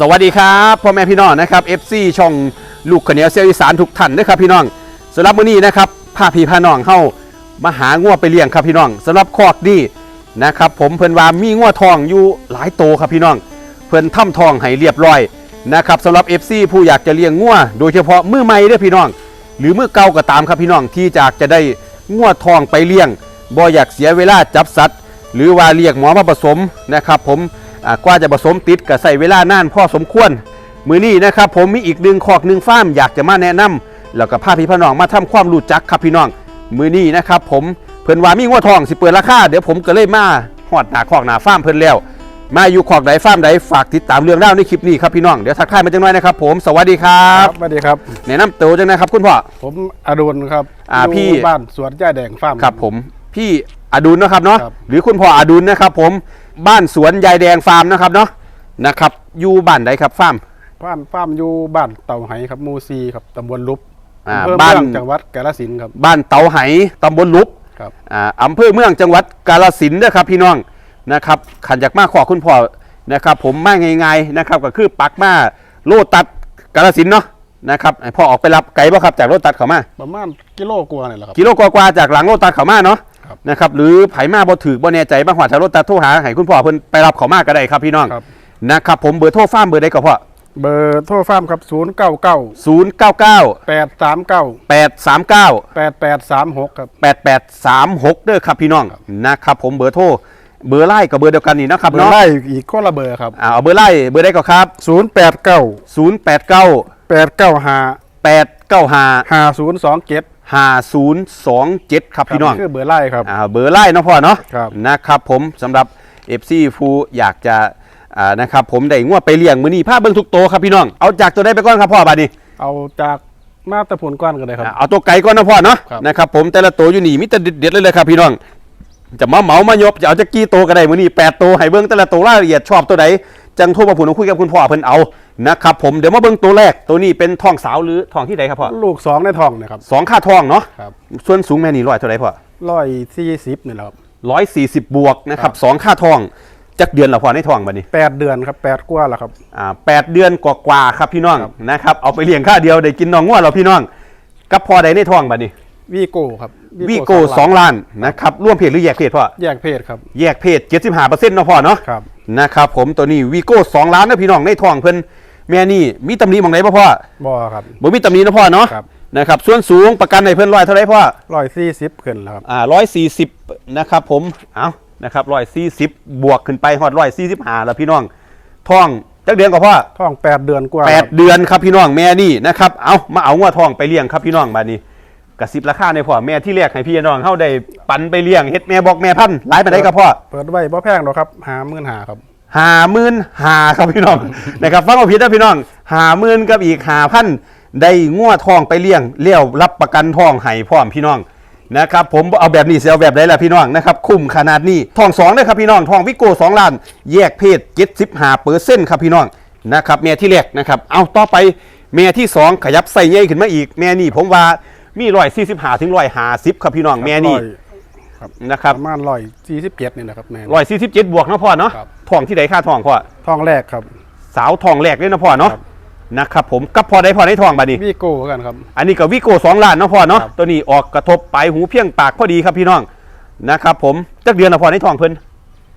สวัสดีครับพ่อแม่พี่น้องนะครับ FC ช่องลูกขเนียวเสียวอีสานทุกท่านนะครับพี่น้องสำหรับมื้อนี้นะครับพาพี่พาน้องเข้ามาหางัวไปเลี้ยงครับพี่น้องสำหรับคอกนี่นะครับ ผมเพิ่นว่ามีงัวทองอยู่หลายโตครับพี่น้อง เพิ่นทำทองให้เรียบร้อยนะครับสำหรับ FC ผู้อยากจะเลี้ยงงัวโดยเฉพาะมือใหม่เด้อพี่น้อง หรือมือเก่าก็ตามครับพี่น้องที่จากจะได้งัวทองไปเลี้ยงบ่อยากเสียเวลาจับสัตว์ หรือว่าเรียกหมอมาผสมนะครับ ผม กว่าจะผสมติดก็ใส่เวลานานพอสมควร มือนี้นะครับผมมีอีกหนึ่งขอกหนึ่งฟาร์มอยากจะมาแนะนำแล้วก็พาพี่พี่น้องมาทำความรู้จักครับพี่น้อง มือนี้นะครับผมเพิ่นว่ามีงัวทองสิเปิดราคาเดี๋ยวผมก็เลยมาหอดหนาขอกหนาฟาร์มเพิ่นแล้ว มาอยู่ขอกใดฟาร์มใดฝากติดตามเรื่องราวในคลิปนี้ครับพี่น้องเดี๋ยวทักทายมาจังหน่อยนะครับผมสวัสดีครัครับบสวัสดีครับแนะนำตัวจังนะครับคุณพ่อผมอดุลครับอ่าอยู่พี่บ้านสวนย่าแดงฟาร์มครับผมพี่อดุลนะครับเนาะครับหรือคุณพ่ออดุลนะครับผม บ้านสวนยายแดงฟาร์มนะครับเนาะนะครับอยู่บ้านใดครับฟาร์มฟาร์มฟาร์มอยู่บ้านเต่าไหครับหมูซีครับตำบลลุบอ่าอำเภอบ้าน เมืองจังหวัดกาฬสินธุ์ครับ บ้านเตาไหตำบลลุบครับ อ่าอำเภอเมืองจังหวัดกาฬสินธุ์นะครับพี่น้องนะครับขันจากมาขอคุณพ่อนะครับผมมาง่ายๆนะครับก็คือปักมาโลตัดกาฬสินธุ์เนาะนะครับให้พ่อออกไปรับไก่บ่ครับจากโลตัดเขามา ประมาณกิโลกว่าเนี่ยแหละครับ กิโลกว่าๆจากหลังโลตัดเขามาเนาะครับ นะครับหรือไผมาบ่ถือบ่แน่ใจบ้างหวาจากโลตัดโทรหาให้คุณพ่อเพิ่นไปรับเขามาก็ได้ครับพี่น้องครับ นะครับผมเบอร์โทรฟาร์มเบอร์ใดก็พ่อเบอร์โทรฟาร์มครับ 0 9 9 099 8 3 9 839 8 8 3 6 ครับ 8836เด้อครับพี่น้องนะครับผมเบอร์โทรเบอร์ไล่กับเบอร์เดียวกันนี่นะครับเบอร์เนาะไล่อีกคนละเบอร์ครับ อ่าเอาเบอร์ไล่เบอร์ได้ก็ครับ 0 8 9 089 8 9 5 895 5 0 2 7 5027 ครับพี่น้อง คือเบอร์ไล่ครับอ่าเบอร์ไล่เนาะพ่อเนาะครับนะครับผมสำหรับ FC ฟูอยากจะอ่านะครับผมได้งวดไปเลี้ยงมื้อนี้ภาพเบิ่งทุกโตวครับพี่น้อง เอาจากตัวได้ไปก่อนครับพ่อบัดนี้เอาจากมาตรผลก้อนกันเลยครับอ่าเอาตัวไก่ก่อนนะพ่อเนาะครับ นะครับผมแต่ละตัวอยู่นี่มีแต่เด็ดๆเลยเลยครับพี่น้อง จะมาเหมามายบจะเอาจะกี่ตัวก็ได้มื้อนี้แปดตัวให้เบิ่งแต่ละตัวรายละเอียดชอบตัวไหน จังโทรมาพูดคุยกับคุณพ่อเพิ่นเอานะครับผมเดี๋ยวมาเบิ่งตัวแรกตัวนี้เป็นทองสาวหรือทองที่ใดครับพ่อลูกสองในท้องนะครับสองค่าทองเนาะครับส่วนสูงแม่นี่ร้อยเท่าไหร่พ่อร้อยสี่สิบนี่แหละครับร้อยสี่สิบบวกนะครับสองค่าทองจักเดือนละพ่อในทองบัดนี้แปดเดือนครับแปดกว่าแล้วครับอ่าแปดเดือนกว่าๆครับพี่น้องครับนะครับเอาไปเลี้ยงค่าเดียวได้กินน้องงัวเราพี่น้องกับพอใดในทองบัดนี้วีโก้ครับวีโก้สองล้านนะครับร่วมเพศหรือแยกเพศพ่อแยกเพศครับแยกเพศ75%เนาะพ่อเนาะครับ นะครับผมตัวนี้วีโก้2ล้านนะพี่น้องในท้องเพิ่นแม่นี่มีตำหนิหมองไหนบ่พ่อบอครับบ่มีตำหนินะพ่อเนาะครับนะครับส่วนสูงประกันให้เพิ่นร้อยเท่าไหร่พ่อร้อยสี่สิบขึ้นแล้วครับอ่า140นะครับผมเอานะครับ140บวกขึ้นไปฮอด145แล้วพี่น้องท้องจักเดือนก็พ่อท้องแปดเดือนกว่าแปคดรับเดือนครับพี่น้องแม่นี่นะครับเอามาเอางัวทองไปเลี้ยงครับพี่น้องบัดนี้ กระซิบราคาในพ่อแม่ที่แรกให้พี่น้องเฮาได้ปันไปเลี้ยงเฮ็ดแม่บอกแม่พันธุ์หลายปานใดครับพ่อเปิดไว้บ่แพงหรอกครับหาหมื่นหาครับหาหมื่นหาครับพี่น้องนะครับฟังเอาผิดนะพี่น้องหาหมื่นกับอีกหาพันได้งัวทองไปเลี้ยงเลี้ยวรับประกันทองให้พร้อมพี่น้องนะครับผมเอาแบบนี้เสียเอาแบบไหนล่ะพี่น้องนะครับคุ้มขนาดนี้ทองสองนะครับพี่น้องทองวิโก้สองล้าน แยกเพศเจ็ดสิบห้าเปอร์เซ็นต์ครับพี่น้องนะครับแม่ที่แรกนะครับเอาต่อไปแม่ที่สองขยับใส่ใหญ่ขึ้นมาอีกแม่นี่ผมว่า มีร้อยสี่สิบห้าถึงร้อยห้าสิบครับพี่น้องแม่นี่ร้อยครับนะครับประมาณร้อยสี่สิบเจ็ดนี่แหละครับแม่ ร้อยสี่สิบเจ็ดบวกนะพ่อเนาะครับ ทองที่ไหนค่าทองพ่อท้องแรกครับ สาวทองแรกเลยนะพ่อเนาะครับ นะครับผมกับพอได้พอได้ทองบัดนี้ วีโก้กันครับ อันนี้กับวิโก้สองล้านเนาะพ่อเนาะครับ ตัวนี้ออกกระทบปลายหูเพียงปากพอดีครับพี่น้องนะครับผมจักเดือนนะพ่อได้ทองเพิ่น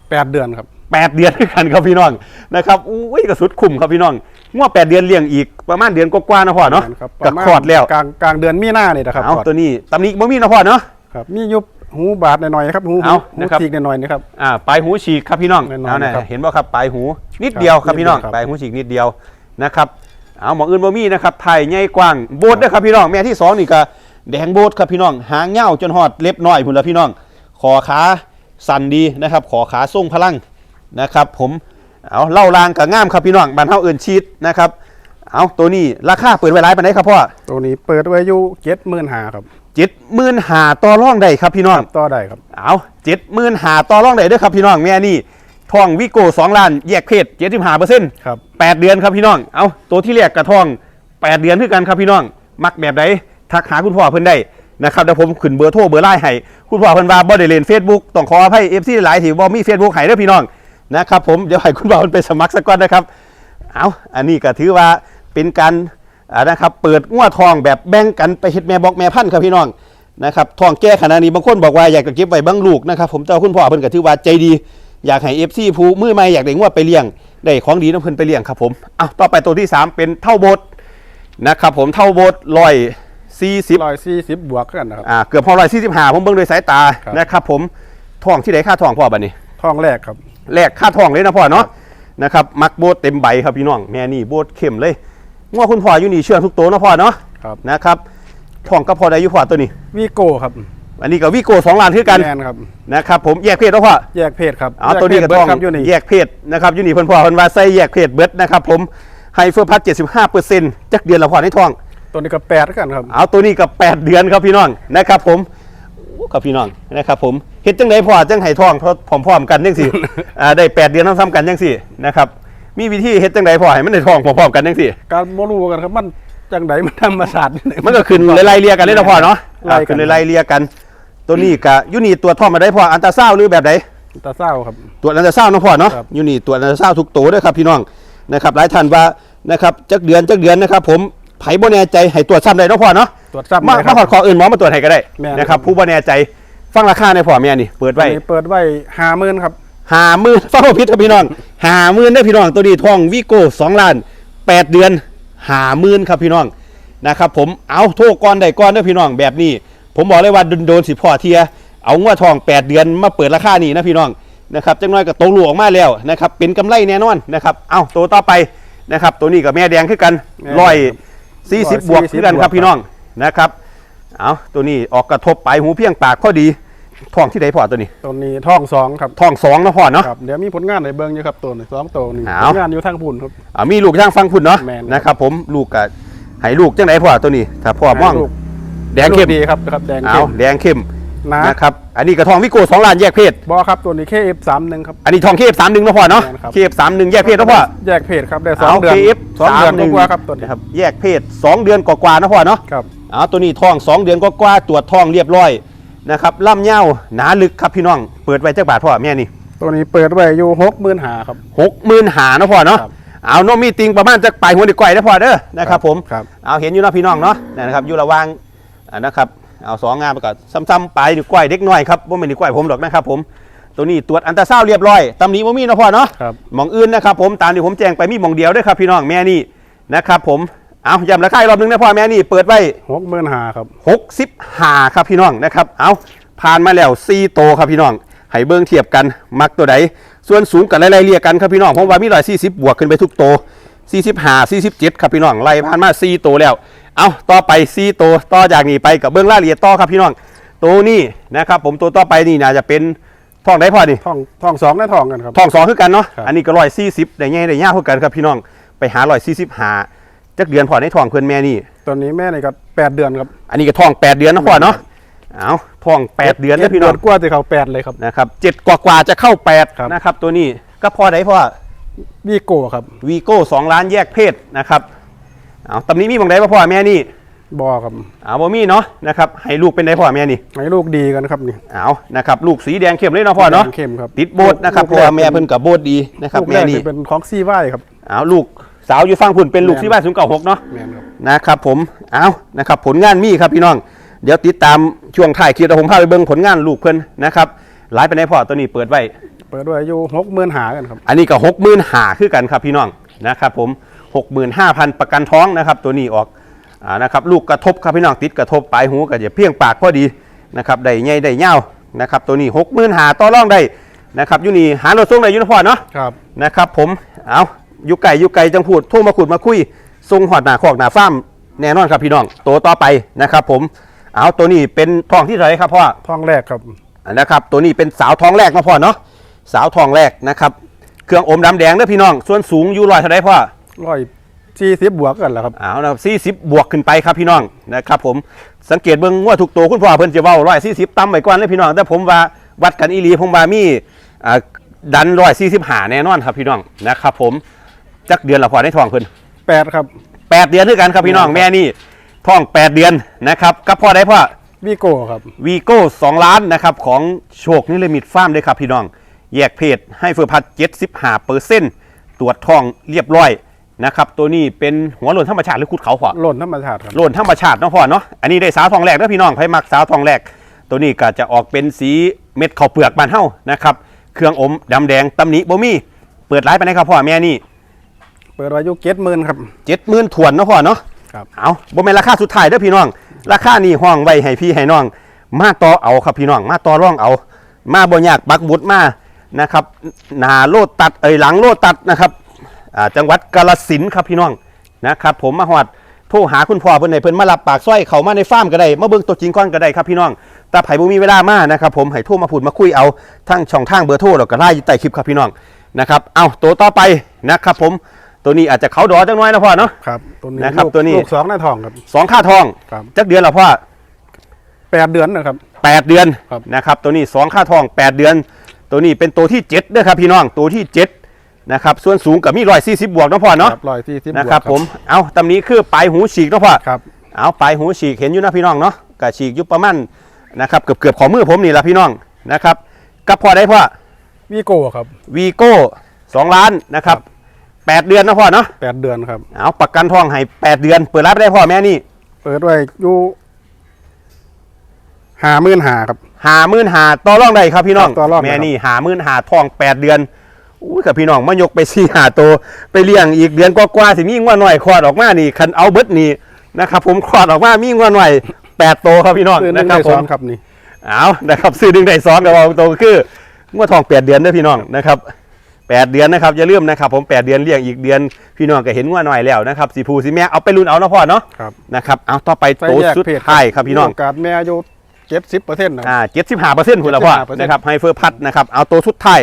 แปดเดือนครับ แปดเดือนด้วยกันครับพี่น้องนะครับอุ้ยกระสุดคุ้มครับพี่น้องงวดแปดเดือนเลี้ยงอีกประมาณเดือนกว่าๆนะพ่อเนาะครับปกับระมาณคลอดแล้วกลางกลางเดือนมีนาเนี่ยนะครับเอาคลอดตัวนี้ตำหนิบ่มีนะพ่อเนาะ ครับมียุบหูบาดหน่อยๆครับหูเอาหูนะครับ ทีกหน่อยๆนะครับ อ่าปลายหูฉีกครับพี่น้องแน่นอนเอาเนี่ยครับเห็นบ่ครับปลายหูนิดเดียวครับนิดพี่น้องเดียวครับ ปลายหูฉีกนิดเดียวนะครับเอาหมองอื่นบ่มีนะครับไทยใหญ่กว้างโบดเด้อครับพี่น้องแม่ที่สองนี่ก็แดงโบดครับพี่น้องหางเงาวจนหอดเล็บน้อยพุ่นละพี่น้องคอขาสั่นดีนะครับขอขาทรงพลัง นะครับผมเอาเล่ารางกับง่ามครับพี่น้องบ้านเฮาเอื่นชีดนะครับเอาตัวนี้ราคาเปิดไว้หลายปานใดครับพ่อตัวนี้เปิดไว้อยู่เจ็ดหมื่นหาครับเจ็ดหมื่นหาต่อรองได้ครับพี่น้องต่อได้ครับเอาเจ็ดหมื่นหาต่อรองได้เด้อครับพี่น้องแม่นี่ทองวิโก้สองล้านแยกเพศเจ็ดสิบห้าเปอร์เซ็นต์ครับแปดเดือนครับพี่น้องเอาตัวที่แรกกระทองแปดเดือนคือกันครับพี่น้อง มักแบบไหนทักหาคุณพ่อเพิ่นได้นะครับเดี๋ยวผมขึ้นเบอร์โทรเบอร์ไลน์ให้คุณพ่อเพิ่นว่าบ่ได้เล่น Facebook ต้องขออภัย FC หลายที่บ่มี Facebook ให้เด้อพี่น้อง นะครับผมเดี๋ยวให้คุณพ่อเพิ่นไปสมัครสักก่อนนะครับเอาอันนี้ก็ถือว่าเป็นการอ่านะครับเปิดงัวทองแบบแบ่งกันไปเฮ็ดแม่บอกแม่พันธุ์ครับพี่น้องนะครับทองแก้ขนาดนี้บางคนบอกว่าอยากจะเก็บไว้เบางลูกนะครับผมแต่ว่าคุณพ่อเพิ่นก็ถือว่าใจดีอยากให้ FC ผู้มือใหม่อยากได้งัวไปเลี้ยงได้ของดีน้ำเพิ่นไปเลี้ยงครับผมเอาต่อไปตัวที่สามเป็นเท่าโบดนะครับผมเท่าโบดร้อยสี่สิบร้อยสี่สิบบวกกันนะครับอ่าเกือบพอร้อยสี่สิบห้าผมเบิ่งโดวยสายตาครับนะครับผมทองที่ไหนค่าทองพ่อบัดนี้ทองแรกครับ แลกค่าทองเลยนะพ่อเนาะนะครับมักโบดเต็มใบครับพี่น้องแม่นี่โบดเข้มเลยง้อคุณพ่ออยู่นี่เชื่องทุกตัวนะพ่อเนาะครับนะครับทองก็พอได้อยู่พ่อตัวนี้วีโก้ครับ อันนี้กับวิโก้สองล้านคือกันแมนครับนะครับผมแยกเพศแล้วพ่อแยกเพศครับเอาตัวนี้ก็แยทองเพศเบิดครับอยู่นี่แยกเพศนะครับอยู่นี่เพิ่นพ่อเพิ่นว่าใส่แยกเพศเบิดนะครับผมไฮเฟอร์พัท75เปอร์เซ็นต์จักเดือนละพ่อในทองตัวนี้ก็แปดกันครับ เอาตัวนี้กับ8เดือนครับพี่น้องนะครับผม โอ้ครับพี่น้องนะครับผมเฮ็ดจังไดพ่อจังไห้ทองเพราะพร้อมๆกันจังซี่อ่าได้แปดเดือนซ้ำๆกันจังซี่นะครับมีวิธีเฮ็ดจังไดพ่อให้มันได้ทองพร้อมๆกันจังซี่การโมลูกันครับมันจังไดมันธรรมศาสตร์มันก็ขึ้นไล่ๆเรียกันเลยนะพ่อเนาะไล่อ่ากันขึ้นไล่ๆเรียกัน ตัวนี้กะยูนี่ตัวจทองมาได้พ่ออันตราซาวด์หรือแบบไหนตาเศร้าครับตรวจอันตราซาวด์เนาะพ่อเนาะครับยูนี่ตรวจอันตราซาวด์ทุกตัวด้วยครับพี่น้องนะครับหลายท่านว่านะครับจักเดือนจักเดือนนะครับ ผมไผบ่แน่ใจให้ตรวจซ้ำได้เนาะพ่อเนาะ ตรวจซ้ำมาเลยคมารับขอดคออื่นหมอมาตรวจให้ก็ได้แม่น นะครับครับผู้บ่แน่ใจฟังราคาในพ่อแม่นี่เปิดตัไว้วนี้เปิดไว้ห้าหมื่นครับ หาหมื่นฟังบ่ผิดครับพี่น้องหาหมื่นได้อพี่น้องตัวนี้ทองวิโก้สองล้านแปดเดือนหาหมื่นครับพี่น้องนะครับผมเอาโทษก่อนได้ก่อนเด้อพี่น้องแบบนี้ ผมบอกเลยว่าโดนโดนสิพ่อเทีย เอางวดทอง8เดือนมาเปิดราคานี้นะพี่น้องนะครับจังน้อยก็ตกหลวงมาแล้วนะครับเป็นกำไรแน่นอนนะครับเอาตัวต่อไปนะครับตัวนี้กับแม่แดงคือกันแม่ร้อยแดงสี่สิบบวกคือกันครับพี่น้อง นะครับเอาตัวนี้ออกกระทบปลายหูเพียงปากข้อดีทองที่ใดพ่อตัวนี้ตัวนี้ทองสองครับทองสองนะพ่อเนาะครับเดี๋ยวมีผลงานในเบิ้งอยู่ครับตัวนี้สองตัวนี่เอาผลงานอยู่ทางพุ่นครับอ่ามีลูกย่างฟังคุณเนาะแม่นนะครับ ผมลูกกับให้ลูกจังไหนพ่อตัวนี้ถ้าพ่อมองลูกแดงเข้มลูกดีครับครับแดงเอาเข้มแดงเข้มนะนะครับอันนี้กระทองวิโก้สองล้านแยกเพศบอครับตัวนี้เคเอฟสามหนึ่งครับอันนี้ทองเคฟสามหนึ่งนะพ่อเนาะแม่นครับเคฟสามหนึ่งแยกเพศนะพ่อแยกเพศครับได้สองเอาเดือนเคฟสองเดือนหนึ่งกว่าๆครับตัวนี้นะครับแยกเพศสองเดือนกว่าๆนะพ่อเนาะครับ เอาตัวนี้ทองสองเดือนกว่าๆตรวจทองเรียบร้อยนะครับล่ำเง่าหนาลึกครับพี่น้อง เปิดไว้จักบาทพ่อแม่นี่ตัวนี้เปิดไว้อยู่หกหมื่นหาครับหกหมื่นหานะพ่อเนาะครับเอาโนมีติงประมาณจะปลายหัวดีกว่านะพ่อเด้อนะครับผมครับเอาเห็นอยู่นะพี่น้องเนาะนะครับอยู่ระหวางอ่านะครับเอาสองงานไปก่อนซ้ำๆปลายดีกว่าเด็กน้อยครับว่าไม่ดีกว่าผมหรอกนะครับผมตัวนี้ตรวจอันตราซาวด์เรียบร้อยตำหนิว่ามีนะพ่อเนาะครับหมองอื่นนะครับผมตามที่ผมแจ้งไปมีหมองเดียวด้วยครับพี่น้องแม่นี่นะครับผม เอาย้ำราคาอีกรอบหนึงนะพ่อแม่นี่เปิดไว้หกหมื่นหาครับ65ครับพี่น้องนะครับ เอาผ่านมาแล้ว4โตครับพี่น้องให้เบิ้งเทียบกันมักตัวใดส่วนสูงกันไล่ๆเรียกกันครับพี่น้องผมว่ามี140บวกขึ้นไปทุกโต45 47ครับพี่น้องไล่ผ่านมา4โตแล้ว เอาต่อไป4โตต่อจากนี้ไปกับเบิ้งรายละเอียดต่อครับพี่น้องตัวนี้นะครับผมตัวต่อไปนี่น่าจะเป็นทองได้พอนี่ทองทองสองได้ทองกันครับทองสองคือกันเนาะครับอันนี้ก็ร้อยสี่สิบได้ง่ายได้ยากคือกันครับพี่น้องไปหาร้อยสี่สิบหา จักเดือนพอในทองเพื่อนแม่นี่ตัวนี้แม่นี่ก็แปดเดือนครับ อันนี้ก็ทองแปดเดือนนะพ่อเนาะเอาทองแปดเดือนนะพี่น้องกว่าจะเขาแปดเลยครับนะครับเจ็ดกว่ากว่าๆจะเข้าแปดครับนะครับ ตัวนี้ก็พอได้พ่อวีโก้ครับวีโก้สองล้านแยกเพศนะครับเอาตำนี้มีบางไดป่ะพ่อแม่นี่บอครับเอาบ่มีเนาะนะครับให้ลูกเป็นไดพ่อแม่นี่ให้ลูกดีกันครับนี่เอานะครับลูกสีแดงเข้มเลยเนาะพ่อเนาะแดงเข้มครับติดโบสนะครับเพลูราะกว่าแม่รกเพิ่นกับโบสดีนะครับลูกแรแม่กนี่จะเป็นของซีไวครับเอาลูก สาวอยู่ฟังพุ่นเป็นลูกแม่นที่บ้านศูนย์เก่าหกเนาะแม่นครับนะครับผมเอานะครับผลงานมีครับพี่น้อง เดี๋ยวติดตามช่วงท้ายคลิปแต่ผมพาไปเบิ่งผลงานลูกเพิ่นนะครับหลายไปในพอตัวนี้เปิดไว้ เปิดไว้อยู่หกหมื่นหากันครับอันนี้ก็หกหมื่นหาคือกันครับพี่น้องนะครับผมหกหมื่นห้าพันประกันท้องนะครับ ตัวนี้ออกอ่านะครับลูกกระทบครับพี่น้องติดกระทบปลายหูก็จะเพียงปากพอดีนะครับได้ใหญ่ได้ยาวนะครับตัวนี้หกหมื่นหาต่อรองได้นะครับอยู่นี่หารถส่งได้อยูนะพ่อเนาะครับนะครับผมเอา อยู่ไก่อยู่ไก่จังพูดโทรมาขุดมาคุยทรงหอดหนาคอกหนาฟ้าร์มแน่นอนครับพี่น้องตัวต่อไปนะครับ ผมเอาตัวนี้เป็นทองที่เท่าไหรครับพ่อทองแรกครับนะครับ ตัวนี้เป็นสาวทองแรกนะพ่อเนาะสาวทองแรกนะครับ เครื่องอมดำแดงเด้อพี่น้อง ส่วนสูงอยู่ร้อยเท่าไหรพ่อ ร้อยสี่สิบบวกกันแหละครับ เอานะครับสี่สิบบวกขึ้นไปครับพี่น้องนะครับผมสังเกตเบิ่งว่าถูกตัวคุณพ่อเพิ่นจะเว้าร้อยสี่สิบต่ำไปก่อนเลยพี่น้อง แต่ผมว่าวัดกันอีหลีผมว่ามีอ่าดันร้อยสี่สิบหาแน่นอนครับพี่น้องนะครับผม จักเดือนละพอได้ทองเพิ่นแปดครับ แปดเดือนด้วยกันครับพี่น้องครับแม่นี่ท้องแปดเดือนนะครับกับพ่อได้พ่อวีโก้ครับวีโก้สองล้านนะครับของโชคนิรมิตฟาร์มด้วยครับพี่น้อง แยกเพศให้เฟอร์พัดเจ็ดสิบห้าเปอร์เซ็นต์ตรวจท้องเรียบร้อยนะครับตัวนี้เป็นหัวโลนธรรมชาติหรือขุดเขาพอหล่นธรรมชาติครับโลนธรรมชาติเนาะพ่อเนาะอันนี้ได้สาวทองแรกเด้อพี่น้องไผมักสาวทองแรก ตัวนี้ก็จะออกเป็นสีเม็ดข้าวเปลือกบานเฮานะครับเครื่องอมดำแดงตำหนิบ่มีเปิดร้านไปไหนครับพ่อแม่นี่ เปิดไว้อยู่เจ็ดหมื่นครับ เจ็ดหมื่นถวนเนาะพ่อเนาะครับ เอาบ่แม่นราคาสุดท้ายเด้อพี่น้อง ราคานี่ห้องไว้ให้พี่ให้น้อง มาต่อเอาครับพี่น้อง มาต่อร่องเอา มาบ่ยากปักบุดมานะครับหนาโลดตัดเอ้ยหลังโลดตัดนะครับอ่าจังหวัดกาฬสินธุ์ครับพี่น้องนะครับ ผมมาฮอดโทรหาคุณพ่อเพิ่นให้เพิ่นมารับปากสร้อยเขามาในฟาร์มก็ได้มาเบิ่งตัวจริงก่อนก็ได้ครับพี่น้องแต่ไผบ่มีเวลามานะครับ ผมให้โทรมาพูดมาคุยเอาทั้งช่องทางเบอร์โทรแล้วก็ไลน์อยู่ใต้คลิปครับพี่น้องนะครับ เอาตัวต่อไปนะครับ ผม ตัวนี้อาจจะเขาดอจังน้อยนะพ่อเนาะ ครับตัวนี้นะครับลูกตัวนี้ ลูกสองหน้าทองครับ สองค่าทองครับ จักเดือนละพ่อแปดเดือนนะครับ แปดเดือนครับ นะครับ ตัวนี้สองค่าทองแปดเดือน ตัวนี้เป็นตัวที่เจ็ดเด้อครับพี่น้องตัวที่เจ็ดนะครับส่วนสูงกับมีร้อยสี่สิบบวกเนาะพ่อเนาะร้อยที่สิบนะครับผมเอาตำนี้คือปลายหูฉีกเนาะพ่อครับเอาปลายหูฉีกเห็นอยู่นะพี่น้องเนาะกะฉีกอยู่ประมาณนะครับเกือบเกือบๆของมือผมนี่ละพี่น้องนะครับกับพอได้พ่อวีโก้ครับวีโก้สองล้านนะครับ แปดเดือนนะพ่อเนาะแปดเดือนครับ เอาประกันทองให้แปดเดือน เปิดรับได้พ่อแม่นี่เปิดไว้อยู่ห้าหมื่นหาครับ หามื่นหาต่อรองได้ครับพี่น้องครับต่อรองได้แม่ครับนี่หามื่นหาทองแปดเดือนอุ้ยกับพี่น้องมายกไปสี่หาตัวไปเลี้ยงอีกเดือนกว่าๆสิมีงวหน่อยคลอดออกมานี่คันเอาเบิดนี่นะครับผมคลอดออกมามีงวหน่อยแปดตัวครับพี่น้องคือหนึ่นะงครับในผสอม งครับนี่ เอานะครับซื้อหนึ่งได้สองกับเอาตัวคืองวทองแปดเดือนเด้อพี่น้องนะครับ แปดเดือนนะครับอย่าลืมนะครับผมแปดเดือนเลี้ยงอีกเดือนพี่น้องก็เห็นงวหน่อยแล้วนะครับสีผูสีแม่เอาไปรุ่นเอาเนาะพ่อเนาะครับนะครับเอาต่อไปใส่ตัวแยกสุดเพศท้ายครับพี่น้องมีโอกาสแม่อายุเจ็ดสิบเปอร์เซ็นต์นะอ่าเจ็ดสิบห้าเปอร์เซ็นต์คุณละพ่อ75%นะครับไฮเฟอร์พัดนะครับเอาตัวสุดท้าย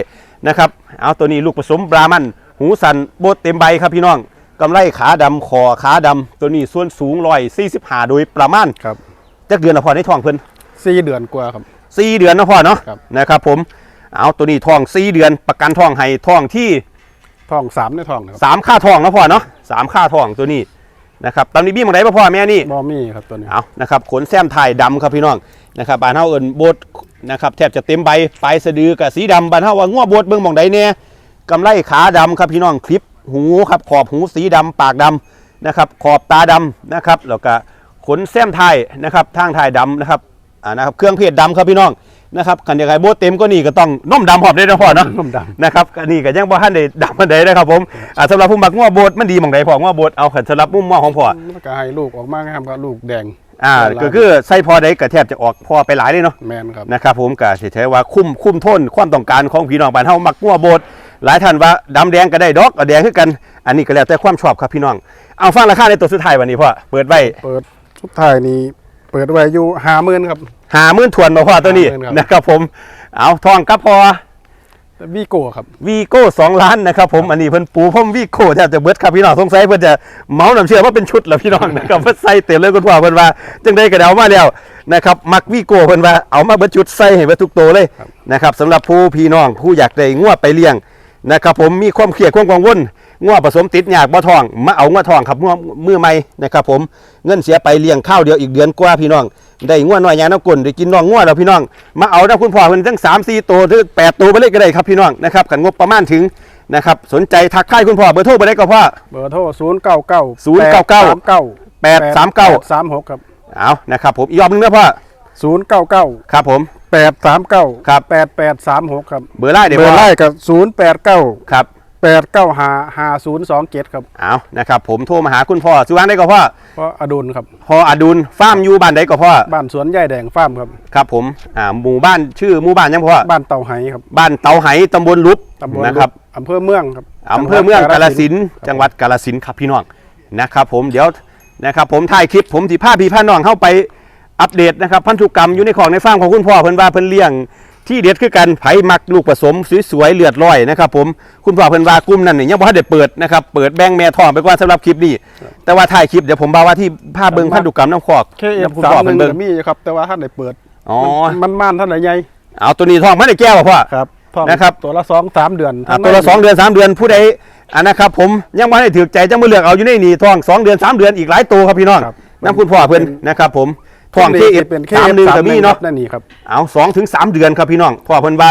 นะครับเอาตัวนี้ลูกผสมบรามัน หูสันโบดเต็มใบครับพี่น้องกำไรขาดำคอขาดำตัวนี้ส่วนสูงร้อยสี่สิบห้าโดยประมาณครับจักเดือนละพ่อในท้องเพิ่นสี่เดือนกว่าครับสี่เดือนนะพ่อเนาะครับนะครับผม เอาตัวนี้ท้องสี่เดือนประกันท้องให้ท้องที่ทองสามในทองนะครับสามค่าท้องนะพ่อเนาะสามค่าท้องตัวนี้นะครับตอนนี้บี้มังไดบ่พ่อแม่นี่บอมี่ครับตัวนี้เอานะครับขนแซมไทยดำครับพี่น้องนะครับบานเฮาเอิ้นโบดนะครับแทบจะเต็มใบปลายสะดือกับสีดำบานเฮาว่างัวโบดเบิ่งหม่องใดเนี่ยกำไลขาดำครับพี่น้องคลิปหูครับขอบหูสีดำปากดำนะครับขอบตาดำนะครับแล้วก็ขนแซมไทยนะครับทางไทยดำนะครับอ่านะครับเครื่องเพศดำครับพี่น้อง นะครับคันอยากให้โบดเต็มก็นี่ก็ต้องน้มดำพร้อมได้นะพ่อเนาะน้ำดนะครับก็นี่ก็ยังบ่ทันได้ดำมันใดนะครับผมอ่าสำหรับผู้มักงัวโบดมันดีหม่องใดพ่องัวโบดเอาขันสำหรับมุมมองของพ่อำมันก็ให้ลูกออกมาครับก็ลูกแดงอ่าหลายก็คือไส้พอได้ก็แทบจะออกพอไปหลายเลยเนาะแมนครับนะครับผมก็สิใช้ว่าคุ้มคุ้มทนความต้องการของพี่น้องบ้านเฮามักงัวโบดหลายท่านว่าดำแดงก็ได้ดอกก็แดงคือกัน อันนี้ก็แล้วแต่ความชอบครับพี่น้อง เอาฟังราคาในตัวสุดท้ายวันนี้พ่อเปิดไว้เปิดสุดท้ายนี้ เปิดไว้อยู่ห้าหมื่นครับ หามื่นทวนมาพ่อตัวนี้50,000ครับ นะครับผม เอาทองกับพอวีโก้ครับ วีโก้สองล้านนะครับผม อันนี้เพิ่นปูพ่อมวีโก้แทบจะเบิดครับพี่น้องสงสัยเพิ่นจะเมาส์น้ำเชื่อว่าเป็นชุดแล้วพี่น้องนะครับ เพิ่นใส่เต็มเลยคุณพ่อเพิ่นว่าจังได้ก็เดามาแล้วนะครับมักวีโก้เพิ่นว่าเอามาเบิดชุดใส่ให้เบิดทุกตัวเลยนะครับสำหรับผู้พี่น้องผู้อยากได้งวดไปเลี้ยงนะครับผมมีความเครียดความกังวล งวดผสมติดยากบ่ทอง มาเอางวดทองครับงวดมือใหม่นะครับผมเงินเสียไปเลี้ยงข้าวเดียวอีกเดือนกว่าพี่น้อง ได้งวดน้อยยาน้ำกุ่นได้กินน้องงวดแล้วพี่น้อง มาเอานะคุณพ่อเพิ่นทั้ง3 4ตัวถึง8ตัวไปเลยก็ได้ครับพี่น้องนะครับขันงบประมาณถึงนะครับสนใจทักทายคุณพ่อเบอร์โทรไปได้ก็พ่อเบอร์โทรศูนย์เก้าเก้า099 839สามหกครับเอานะครับผมอีกรอบหนึงนะพ่อศูนย์เก้าเก้าครับผมแปดสามเก้าครับแปดแปดสามหกครับเบอร์ไล่เดี๋ยวเบอพ่อร์ไล่กับศูนย์แปดเก้าครับ แปดเก้าหาหาศูนย์สองเจ็ดครับเอานะครับผมโทรมาหาคุณพ่อสุวรรณได้ก็พ่อเพราะอดุลครับพ่ออดุลฟาร์มอยู่บ้านใดก็พ่อบ้านสวนใหญ่แดงฟาร์มครับครับผมอ่าหมู่บ้านชื่อหมู่บ้านยังพ่อบ้านเต่าไหครับบ้านเตาไหตำบลลุบตำบลนะครับอำเภอเมืองครับอำเภอเมืองกาฬสินธุ์ครับจังหวัดกาฬสินธุ์ครับพี่น้องนะครับผมเดี๋ยวนะครับผมถ่ายคลิปผมสิพาพี่พาน้องเข้าไปอัปเดตนะครับพันธุกรรมอยู่ในของในฟาร์มของคุณพ่อเพิ่นว่าเพิ่นเลี้ยง ที่เด็ดคือกันไผมักลูกผสมสวยๆเลือดร้อยนะครับผมคุณพ่อเพิ่นว่ากลุ่มนั้นนี่ยังบ่ทันได้เปิดนะครับเปิดแบ่งแม่ท้องไปก่อนสำหรับคลิปนี้ แต่ว่าถ่ายคลิปเดี๋ยวผมบอกว่าที่ภาพเบิ่งพันธุกรรมน้ำคอกเคเอฟน้ำคุณสามพ่อหเพิ่นึ่นงเบิ่งมีครับ แต่ว่าท่านได้เปิดอ๋อมันมันๆท่านไหนใหญ่เอาตัวนี้ท้องไม่ได้แก้วพ่อ ครับทองนะครับ ตัวละสองสามเดือนอะตัวละสองเดือนสามเดือนผู้ใดอันนะครับผมยังไม่ได้ถือใจจังมือเลือกเอาอยู่ในนี่ทองสองเดือนสามเดือนอีกหลายตัวครับพี่น้องครับน้ำคุณพ่อเพิ่นนะครับผม ทองที่เป็นเคสามเอฟหนึ่งสามก็หมีนึ่งเนาะนั่นนี่ครับเอาสองถึงสามเดือนครับพี่น้องพ่อเพิ่นว่า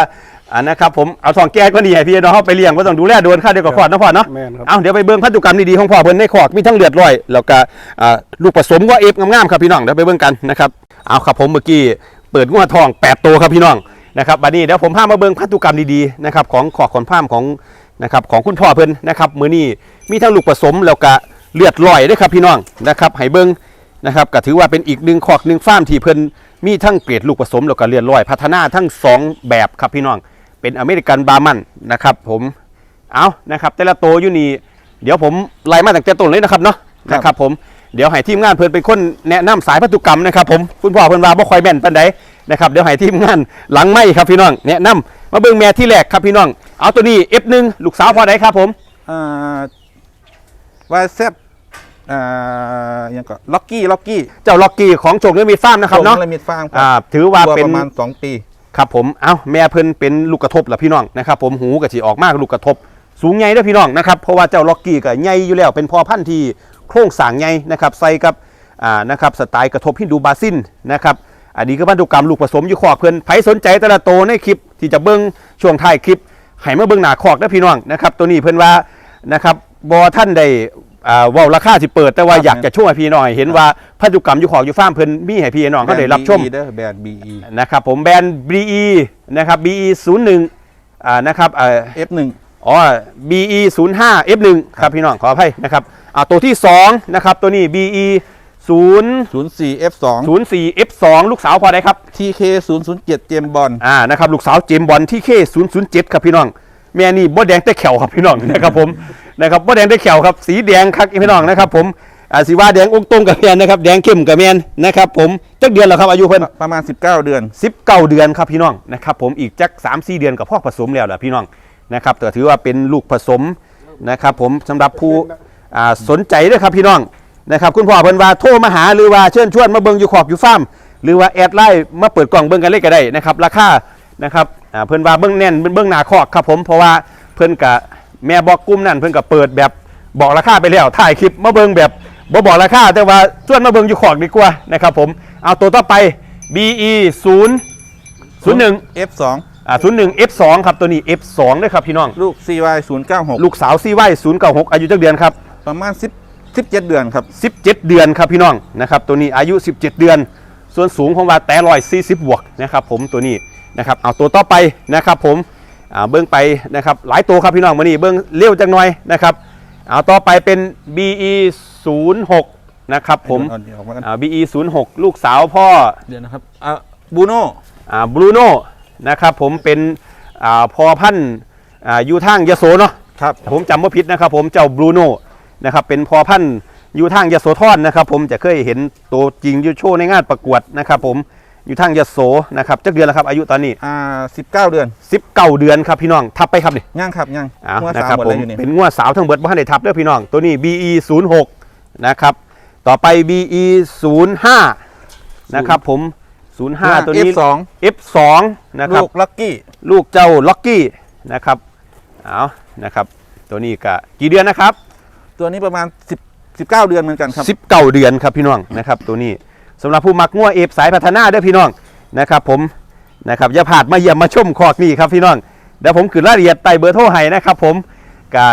อ่านะครับผมเอาทองแก้ก็ดีให้พี่น้องเขาไปเลี้ยงก็ต้องดูแลโดนค่าเดียวกับขอดนะพ่อเนาะแม่นครับเอาเดี๋ยวไปเบิ่งพันธุกรรมดีๆของพ่อเพิ่นในขอกมีทั้งเลือดร้อย แล้วก็อ่าลูกผสมก็เอฟงามๆครับพี่น้องเดี๋ยวไปเบิ่งกันนะครับเอาครับผมเมื่อกี้เปิดงวดทอง8ตัวครับพี่น้องนะครับบัดนี้เดี๋ยวผมพามาเบิ่งพันธุกรรมดีๆนะครับของขอกขนพามของนะครับของคุณพ่อเพิ่นนะครับมื้อนี้มีทั้งลูกผสมแล้วก็เลือดร้อยด้วยครับพี่น้องนะครับให้เบิ่ง นะครับก็ถือว่าเป็นอีกหนึ่งขอกหนึ่งฟาร์มที่เพิ่นมีทั้งเกรดลูกผสมแล้วก็เลือดร้อย พัฒนาทั้งสองแบบครับพี่น้อง เป็นอเมริกันบาร์มันนะครับผมเอานะครับแต่ละโตวอยู่นี่เดี๋ยวผมไล่มาตั้งแต่ต้นเลยนะครับเนาะครับนะครับผมเดี๋ยวให้ทีมงานเพิ่นเป็นคนแนะนำสายพันธุกรรมนะครับผมคุณพ่อเพิ่นว่าบ่ค่อยแม่นปานใดนะครับเดี๋ยวให้ทีมงานหลังไม่ครับพี่น้องแนะนำมาเบิ่งแม่ที่แรกครับพี่น้อง เอาตัวนี้ F1 ลูกสาวพ่อใดครับผมอ่าวายเซต อ่ายังก็ล็อกกี้ล็อกกี้เจ้าล็อกกี้ของโจกเนื้อมีฟาร์มนะครับเนาะเลยมีฟาร์มครัอ่าถือว่าตัวเป็นประมาณ 2 ปี ครับผมเอ้าแม่เพิ่นเป็นลูกกระทบเหรอพี่น้องนะครับผมหูกะสิออกมากลูกกระทบ สูงใหญ่เด้อพี่น้องนะครับเพราะว่าเจ้าล็อกกี้ก็ใหญ่อยู่แล้วเป็นพอพันธุ์ที่โครงสร้างใหญ่นะครับใส่กับอ่านะครับสไตล์กระทบฮินดูบาซินนะครับอันนี้ก็พันธุกรรมลูกผสมอยู่ขอกเพิ่นไผสนใจแต่ละโตวในคลิปที่จะเบิ่งช่วงท้ายคลิปให้มาเบิ่งหน้าขอกเด้อพี่น้องนะครับตัวนี้เพิ่นว่านะครับบ่ท่านได้ อ่าเว้าราคาสิเปิดแต่ว่าครับอยากจะช่วยพี่น้อย เห็นว่าพันธุกรรมอยู่ขอกอยู่ฟาร์มเพิ่นมีให้พี่น้องเขาได้รับชมแบรนด์ BE เด้อแบรนด์ BE นะครับผมแบรนด์ BE นะครับ BE 0 1อ่านะครับเอ่อ F1 อ๋อ BE 0 5 F 1 ครับพี่น้องขออภัยนะครับอ่าตัวที่2นะครับตัวนี้ BE 0 04 F2 0 4 F 2 ลูกสาวพอได้ครับ TK 007เจมส์บอลอ่านะครับลูกสาวเจมส์บอลที่เค0 0 7 ครับพี่น้อง แม่นี่บ่แดงแต่แขวครับพี่น้องนะครับผม นะครับบ่แดงแต่แขวครับ สีแดงครับพี่น้องนะครับ ผมอ่าสีว่าแดงองค์ตรงกับแมนนะครับแดงเข้มกับแมนนะครับ ผมจักเดือนแล้วครับอายุเพิ่นประมาณ 19 เดือน 19 เดือนครับพี่น้องนะครับผมอีกจัก3 4 เดือนกับพ่อผสมแล้วแหละพี่น้องนะครับแต่ถือว่าเป็นลูกผสมนะครับ ผมสำหรับผู้อ่าสนใจด้วยครับพี่น้องนะครับคุณพ่อเพิ่นว่าโทรมาหาหรือว่าเชิญชวนมาเบิ่งอยู่ขอบอยู่ฟาร์มหรือว่าแอดไลน์มาเปิดกล่องเบิ่งกันเลยก็ได้นะครับราคานะครับอ่าเพิ่นว่าเบิ่งแน่นเบิ่งหน้าคอกครับผมเพราะว่าเพิ่นกับ แม่บอกกลุ้มนั่นเพิ่นก็เปิดแบบบอกราคาไปแล้วถ่ายคลิปมาเบิ่งแบบบ่บอกราคาแต่ว่าชวนมาเบิ่งอยู่ขอกดีกว่านะครับผมเอาตัวต่อไป BE 0 01 F2 อ่า01 F2 ครับตัวนี้ F2 ด้วยครับพี่น้อง ลูก CY 096 ลูกสาวซีไว้096อายุจักเดือนครับ ประมาณ10 17 เดือนครับ 17 เดือนครับพี่น้องนะครับตัวนี้อายุ 17 เดือน ส่วนสูงของว่าแต่ร้อยสี่สิบบวกนะครับผมตัวนี้นะครับเอาตัวต่อไปนะครับผมอ่า เบิ้งไปนะครับหลายตัวครับพี่น้องมานี่เบิ้งเร็วจังหน่อยนะครับเอาต่อไปเป็น BE 06นะครับผมเอาเดี๋ยวออกมากันอ่า BE 06ลูกสาวพ่อเดี๋ยวนะครับอะบูโน่อ่าบรูโน่นะครับผมเป็นอ่าพอพันธุ์อ่าอยู่ทางยโสเนาะครับผมจำว่าผิดนะครับผมเจ้าบรูโน่นะครับเป็นพอพันธุ์อยู่ทางยโสธรนะครับผมจะเคยเห็นตัวจริงอยู่โชว์ในงานประกวดนะครับผม อยู่ทางยโสนะครับจักเดือนแล้วครับอายุตอนนี้อ่า19เดือน19เดือนครับพี่น้องทับไปครับนี่ย่างครับย่างอ้าวหัวนะสามครับหมดผเลมยอยู่นี่เป็นงวดสาวทั้งเบิดบ้านได้ทับเด้อพี่น้องตัวนี้ BE 06นะครับต่อไป BE 05นะครับผม 05 ตัวนี้ F2 F2 นะครับลูกลักกี้ลูกเจ้าล็อกกี้นะครับเอานะครับตัวนี้ก็กี่เดือนนะครับ ตัวนี้ประมาณ 10 19 เดือนเหมือนกันครับ19 เดือนครับพี่น้องนะครับตัวนี้ สำหรับผู้มักงัวเอฟสายพัฒนาเด้อพี่น้องนะครับผมนะครับอย่าพลาดมาเยี่ยมมาชมคอกนี่ครับพี่น้องเดี๋ยวผมขึ้นรายละเอียดใต้เบอร์โทรให้นะครับผมกับ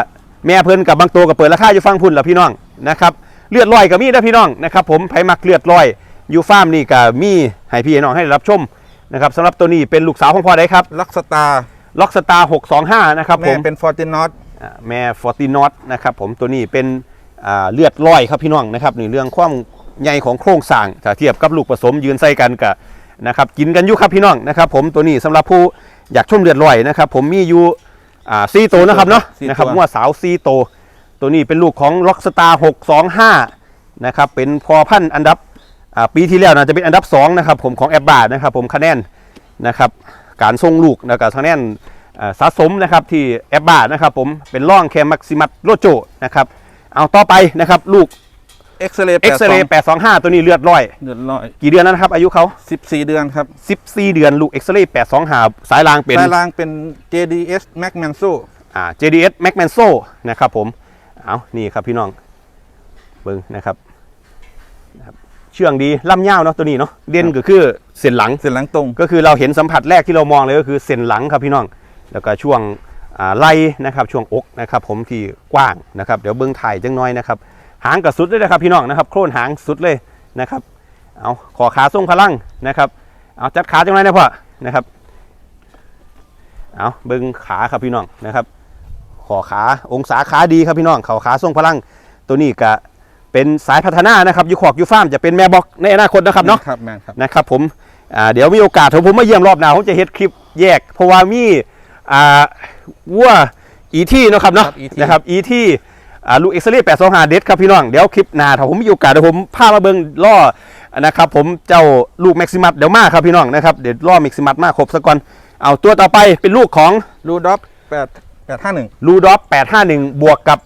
แม่เพิ่นกับบางตัวกับเปิดราคาอยู่ฟังพุ่นละพี่น้องนะครับเลือดลอยกับมีเด้อพี่น้องนะครับผมไผมักเลือดลอยอยู่ฟาร์มนี่กับมีให้พี่น้องให้รับชมนะครับสำหรับตัวนี้เป็นลูกสาวของพ่อได้ครับลักสตาร์ล็อกสตาร์625นะครับผแม่มเป็นฟอร์ตินอตอ่าแม่ฟอร์ตินอตนะครับผมตัวนี้เป็นอ่าเลือดลอยครับพี่น้องนะครับในเรื่องความ ใหญ่ของโครงสร้างถ้าเทียบกับลูกผสมยืนใส่กันกับนะครับกินกันอยู่ครับพี่น้องนะครับ ผมตัวนี้สำหรับผู้อยากชมเลือดลอยนะครับ ผมมีอยู่อ่าซีโตวนะครับเนาะสี่ตัวนะครับว่าสาวซีโตวตัวนี้เป็นลูกของล็อกสตาร์625นะครับเป็นพอพันธุ์อันดับอ่าปีที่แล้วนะจะเป็นอันดับสองนะครับผมของแอบบาร์นะครับผมคะแนนนะครับการส่งลูกนะครับคะแนนอ่าสะสมนะครับที่แอบบาร์นะครับผมเป็นร่องแคมมักซิมัตโลโจนะครับเอาต่อไปนะครับลูก เอ็กซเรย์เอ็กซเรย์825ตัวนี้เลือดร้อยเดือนร้อยกี่เดือนแล้วนะครับอายุเขา14เดือนครับ14เดือนลูกเอ็กซเรย์825สายรางเป็นสายรางเป็น JDS Mac m a n s o อ่า JDS m a c m a n s o นะครับผมเอานี่ครับพี่น้องเบิ้งนะครับนะครับเชื่องดีล่ำยาวเนาะตัวนี้เนาะเด่นก็คือเส้นหลังเส้นหลังตรง ก็คือเราเห็นสัมผัสแรกที่เรามองเลยก็คือเส้นหลังครับพี่น้อง แล้วก็ช่วงอ่าไหล่นะครับช่วงอกนะครับ ผมที่กว้างนะครับ เดี๋ยวเบิ้งถ่ายจังน้อยนะครับ หางกับสุดเลยนะครับพี่น้องนะครับโคลนหางสุดเลยนะครับเอาขอขาทรงพลังนะครับเอาจัดขาจังน้อยนะพ่อนะครับเอาเบิ้งขาครับพี่น้องนะครับขอขาองศาขาดีครับพี่น้องเขาขาทรงพลังตัวนี้ก็เป็นสายพัฒนานะครับยูขอกยูฟาร์มจะเป็นแม่บอกในอนาคตนะครับเนาะครับแมนครับนะครับผมอ่าเดี๋ยวมีโอกาสผมผมมาเยี่ยมรอบหน้าผมจะเฮ็ดคลิปแยก เพราะว่ามีอ่าวัวอีที่นาะครับเนาะครับ ET นะครับอีที่อ่า ลูกเอ็กซ์เรย์แปดสองหาเด็ดครับพี่น้อง เดี๋ยวคลิปหน้าถ้าผมมีโอกาสเดี๋ยวผมพามาเบิ่งล่อนะครับผมเจ้าลูกแม็กซิมัสเดี๋ยวมาครับพี่น้องนะครับเดี๋ยวล่อแม็กซิมัสมาครบซะก่อนเอาตัวต่อไปเป็นลูกของรูด็อปแปดแปดห้าหนึ่งลูดอฟ851บวกกับ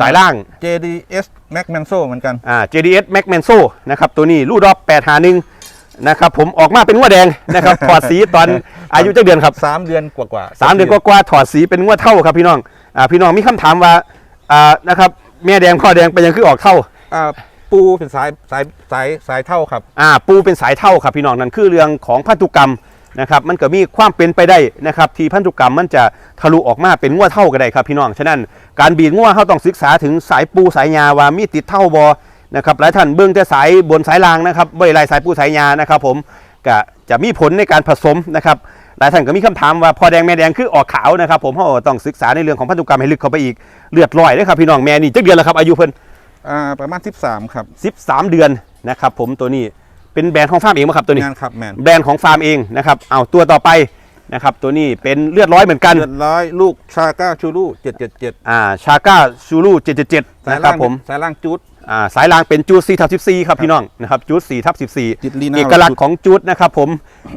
สายล่าง JDS Mac m a n s o เหมือนกันอ่า JDS Mac m a n s o นะครับตัวนี้ลูดอฟ851นะครับผมออกมาเป็นงัวแดงนะครับถอดสีตอนอายุเจ็ดเดือนครับสามเดือนกว่ากว่าสามเดือนกว่าๆถอดสีเป็นงัวเท่าครับพี่น้องอ่าพี่น้องมีคำถามว่า อ่านะครับแม่แดงพ่อแดงเป็นยังคือออกเท่า อ่าปูเป็นสายสายสายสายเท่าครับ อ่าปูเป็นสายเท่าครับพี่น้องนั่นคือเรื่องของพันธุกรรมนะครับมันก็มีความเป็นไปได้นะครับที่พันธุกรรมมันจะทะลุออกมาเป็นงัวเท่าก็ได้ครับพี่น้องฉะนั้นการบีดงัวเขาต้องศึกษาถึงสายปูสายยาว่ามีติดเท่าบอนะครับหลายท่านเบื้องแต่สายบนสายล่างนะครับบ่ได้ไล่สายปูสายยานะครับผมก็จะมีผลในการผสมนะครับห ลายท่านก็มีคำถามว่าพอแดงแม่แดงคือออกขาวนะครับผมเขาก็ต้องศึกษาในเรื่องของพันธุกรรมให้ลึกเข้าไปอีกเลือดลอยเลยครับพี่น้องแม่นี่จักเดือนแล้วครับอายุเพิ่นอ่าประมาณ 13 ครับ 13 เดือนนะครับผมตัวนี้เป็นแบรนด์ของฟาร์มเองไหมครับตัวนี้งานครับแมนแบรนด์ของฟาร์มเองนะครับเอาตัวต่อไปนะครับตัวนี้เป็นเลือดร้อยเหมือนกันเดือนร้อยลูกชาก้าชูรู777อ่าชาก้าชูรู777สายนะคล่ารังบผมสายล่างจูด อ่าสายรางเป็นจูด4ทับ14 ครับพี่น้องนะครับจูด4ทับจิตลี14น่า เอกลักษณ์ของจูดนะครับผม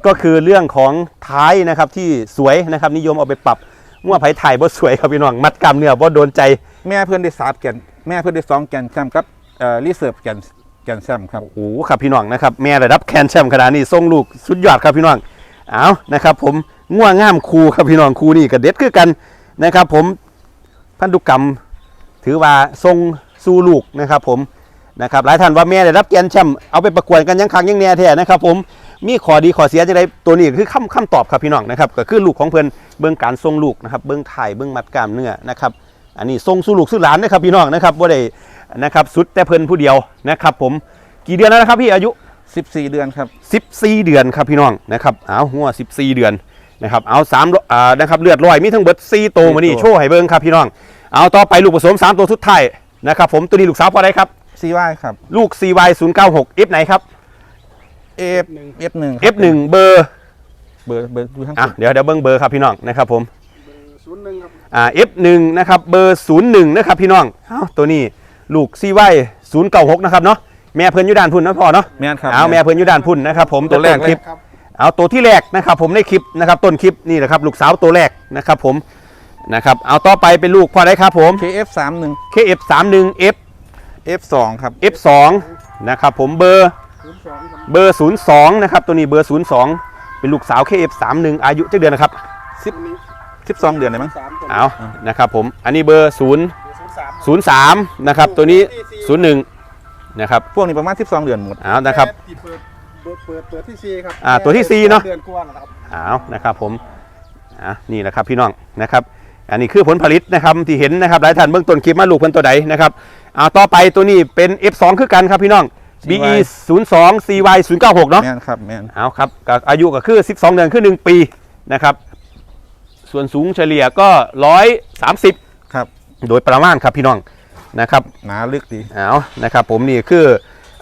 ก็คือเรื่องของท้ายนะครับที่สวยนะครับนิยมเอาไปปรับมั่วไผ่ไทยบ่สวยครับพี่น้องมัดกล้ามเนื้อบ่โดนใจ แม่เพื่อนได้สามแกนแม่เพื่อนได้สองแกนแชมป์ครับเอ่อรีเซิร์ฟแกนแกนแชมป์ครับ โอ้โหครับพี่น้องนะครับแม่ระดับแคนแชมป์ขนาดนี้ส่งลูกสุดยอดครับพี่น้องเอานะครับ ผมง่วงง่ามครูครับพี่น้องครูนี่ก็เด็ดคือกันนะครับ ผมพันธุกรรมถือว่าทรง สู้ลูกนะครับผมนะครับหลายท่านว่าแม่ได้รับแกนแชมป์เอาไปประกวดกันยังครั้งยังแน่แท้นะครับผมมีข้อดีข้อเสียจะได้ตัวนี้คือคำคำตอบครับพี่น้องนะครับก็คือลูกของเพิ่นเบื้องการทรงลูกนะครับเบื้องถ่ายเบื้องมัดกล้ามเนื้อนะครับอันนี้ทรงสู้ลูกสู้หลานนะครับพี่น้องนะครับว่าได้นะครับสุดแต่เพิ่นผู้เดียวนะครับผมกี่เดือนแล้วนะครับพี่อายุ 14 เดือนครับ 14 เดือนครับพี่น้องนะครับเอาหัว 14 เดือนนะครับเอาสามอ่านะครับเลือดลอยมีทั้งเบิด4โตวมานี่สี่ตัวโชว์ให้เบิ่งครับพี่น้องเอาต่อไปลูกผสม 3 ตัวสุดท้าย นะครับผมตัวนี้ลูกสาวพอได้ครับ CY ครับ ลูก CY 0 9 6 F ไหนครับ F F1 F1 เบอร์เบอร์เบอร์ดูทั้งอะเดี๋ยวเดี๋ยวเบิ่งเบอร์ครับพี่น้องนะครับผมศูนย์หนึ่งครับอ่า F1 นะครับเบอร์01นะครับพี่น้องเอาตัวนี้ลูก CY 096นะครับเนาะแม่เพิ่นอยู่ด้านพุ่นนะพ่อเนาะแม่นครับ เอาแม่เพิ่นอยู่ด้านพุ่นนะครับผมตัวแรกต้นคลิป ครับเอาตัวที่แรกนะครับผมในคลิปนะครับต้นคลิปนี่แหละครับลูกสาวตัวแรกนะครับผม นะครับเอาต่อไปเป็นลูกพ่อได้ครับผม KF31 KF31 F F2 ครับ F2 นะครับผมเบอร์ศูนย์สองครับเบอร์ 02 นะครับ ตัวนี้เบอร์ 02 เป็นลูกสาว KF31 อายุเจ็ดเดือนนะครับ10 12 เดือนได้มั้งสามคนเอานะครับผมอันนี้เบอร์0ศูนย์สาม03 นะครับ ตัวนี้ 01 นะครับ พวกนี้ประมาณ 12 เดือนหมดเอานะครับแที่เปิดเปิดเปิดเปิดที่ซีครับอ่าตัวที่ C เนอะเดือนกว่าแล้วครับเอานะครับผมอะนี่แหละครับพี่น้องนะครับ อันนี้คือผลผลิตนะครับที่เห็นนะครับหลายท่านเบื้องต้นคลิปมาลูกเพิ่นตัวใดนะครับเอาต่อไปตัวนี้เป็น F2 คือกันครับพี่น้อง BE 0 2 CY 0 9 6เนาะแม่นครับแม่นเอาครับก็อายุก็คือ 12 เดือนคือ 1 ปีนะครับ ส่วนสูงเฉลี่ยก็ 130 ครับ โดยประมาณครับพี่น้องนะครับหนาลึกดีเอานะครับ ผมนี่คือ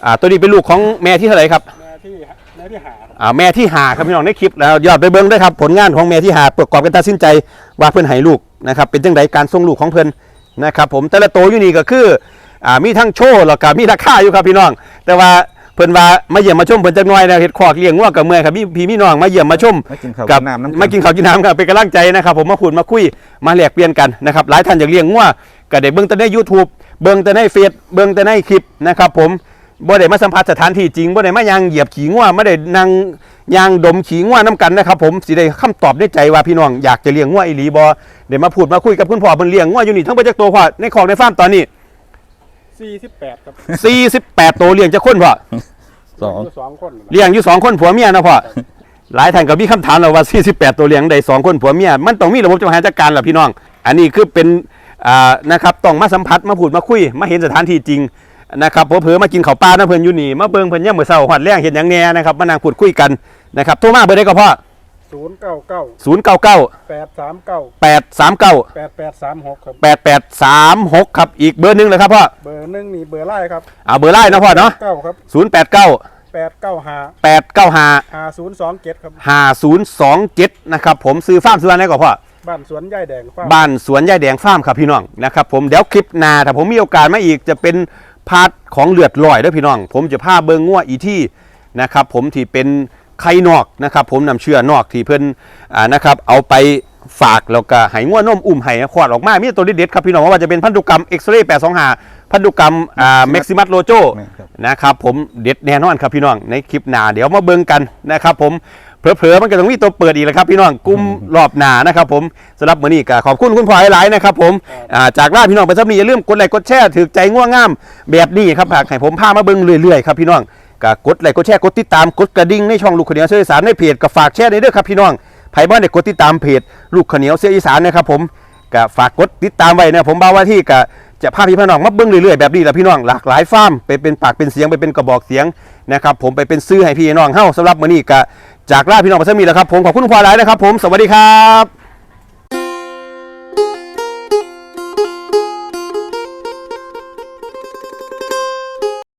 อ่าตัวนี้เป็นลูกของแม่ที่เท่าไหร่ครับแม่ที่แม่ที่หาครับอ่าแม่ที่หาครับพี่น้องในคลิปแล้วยอดไปเบิ้งด้วยครับผลงานของแม่ที่หาประกอบกันตัดสินใจว่าเพื่อนให้ลูก นะครับเป็นจังไดการส่งลูกของเพื่อนนะครับผมแต่ละโตวอยู่นี่ก็คืออ่ามีทั้งโชว์แล้วก็มีราคาอยู่ครับพี่น้อง แต่ว่าเพิ่นว่ามาเยี่ยมมาชมเพิ่นจักหน่อยนะเฮ็ดขอกเลี้ยงงัวกับเมื่อยครับพี่พี่พี่น้องมาเยี่ยมมาชมมากินข้าวกักิบนน้ำน้ำมากินข้าวกินน้ำครับเป็นกำลังใจนะครับผมมาพูดมาคุยมาแลกเปลี่ยนกันนะครับหลายท่านอยากเลี้ยงงัวก็ได้เบิ่งแต่ใน YouTube เบิ่งแต่ในเฟซเบิ่งแต่ในคลิปนะครับผมบ่ได้มาสัมผัสสถานที่จริงบ่ได้มายางเหยียบขี่งัวไม่ได้นั่ง ยางดมขี่งัวน้กันนะครับผมสิได้คำตอบในใจว่าพี่น้องอยากจะเลี้ยงงัวอีหลีบ่เดี๋ยวมาพูดมาคุยกับคุณพ่อเพิ่นเลี้ยงงัวอยู่นี่ทั้งเบิดจักตัวพ่อในคอกในฟาร์มตอนนี้สี่สิบแปดครับ48ตัวเลี้ยงจักคนพ่อสองยู่สองคนเลี้ยงอยู่สองคนผัวเมียนะพ่อหลายท่านก็มีคำถามแล้วว่า 48 ตัวเลี้ยงได้สองคนผัวเมียมันต้องมีระบบจัดการจัดการแหละพี่น้อง อันนี้คือเป็นอ่านะครับต้องมาสัมผัสมาพูดมาคุย มาเห็นสถานที่จริง นะครับเผลอๆมากินข้าวปลานะเพิ่นอยู่นี่มาเบิ่งเพิ่นย่ามมื้อเช้าฮอดแรงเห็นหยังแหน่นะครับมานั่งพูดคุยกันนะครับโทรมาเบอร์ได้ก็พ่อศูนย์เก้าเก้า099แปดสามเก้า839แปดแปดสามหกครับ8836ครับอีกเบอร์หนึงเลยครับพ่อเบอร์หนึ่งนี่เบอร์ไล่ครับเอาเบอร์ไลน์นะพ่อเนาะเก้าครับ089แปดเก้าห้า895ห้าศูนย์สองเจ็ดครับ5027นะครับผมซื้อฟาร์มซื้ออะไรก่อนพ่อบ้านสวนย่ายแดงฟ้าบ้านสวนยายแดงฟาร์มครับพี่น้องนะครับผมเดี๋ยวคลิปหน้าถ้าผมมีโอกาสมาอีกจะเป็น พาร์ทของเลือดลอยเด้วยพี่น้อง ผมจะพาเบิงงัวอีที่นะครับผมที่เป็นไข่นอกนะครับผมนำเชื่อนอกที่เพิ่นอ่านะครับเอาไปฝากแล้วก็ให้งัวนมอุ้มให้ขวดออกมามีตัวเด็ดๆครับพี่น้องว่าจะเป็นพันธุกรรมเอ็กซเรย์825พันธุกรรมอ่าเม็กซิมัสโลโจแม่นครับนะครับผมเด็ดแน่นอนครับพี่น้องในคลิปหน้าเดี๋ยวมาเบิ่งกันนะครับผม เผลอๆมันก็ต้องมีตัวเปิดอีกแล้วครับพี่น้องกลุ่มรอบหน้านะครับผมสำหรับมื้อนี้ก็ขอบคุณคุณพ่อหลายๆนะครับผมอ่าจากล่าพี่น้องไปซับนี้อย่าลืมกดไลค์กดแชร์ถือใจง่วงงามแบบนี้ครับหากให้ผมพามาเบิ่งเรื่อยๆครับพี่น้องก็กดไลค์กดแชร์กดติดตามกดกระดิ่งในช่องลูกขาวเหนียวเสียอีสานในเพจก็ฝากแชร์ในเด้อครับพี่น้องไผบ้านได้กดติดตามเพจลูกขาวเหนียวเสียอีสานนะครับผมก็ฝากกดติดตามไว้นะผมบ่าวว่าที่ก็จะพาพี่พี่น้องมาเบิ้งเรื่อยๆแบบนี้แหละพี่น้องหลากหลายฟาร์มไปเป็นปากเป็นเสียงไปเป็นกระบอกเสียงนะครับผมไปเป็นซื้อให้พี่น้องเฮ้าสำหรับมื้อนี้ก็ จากลาพี่น้องประมีแล้วครับผมขอบคุณคุณพ่อหลายนะครับผมสวัสดีครับ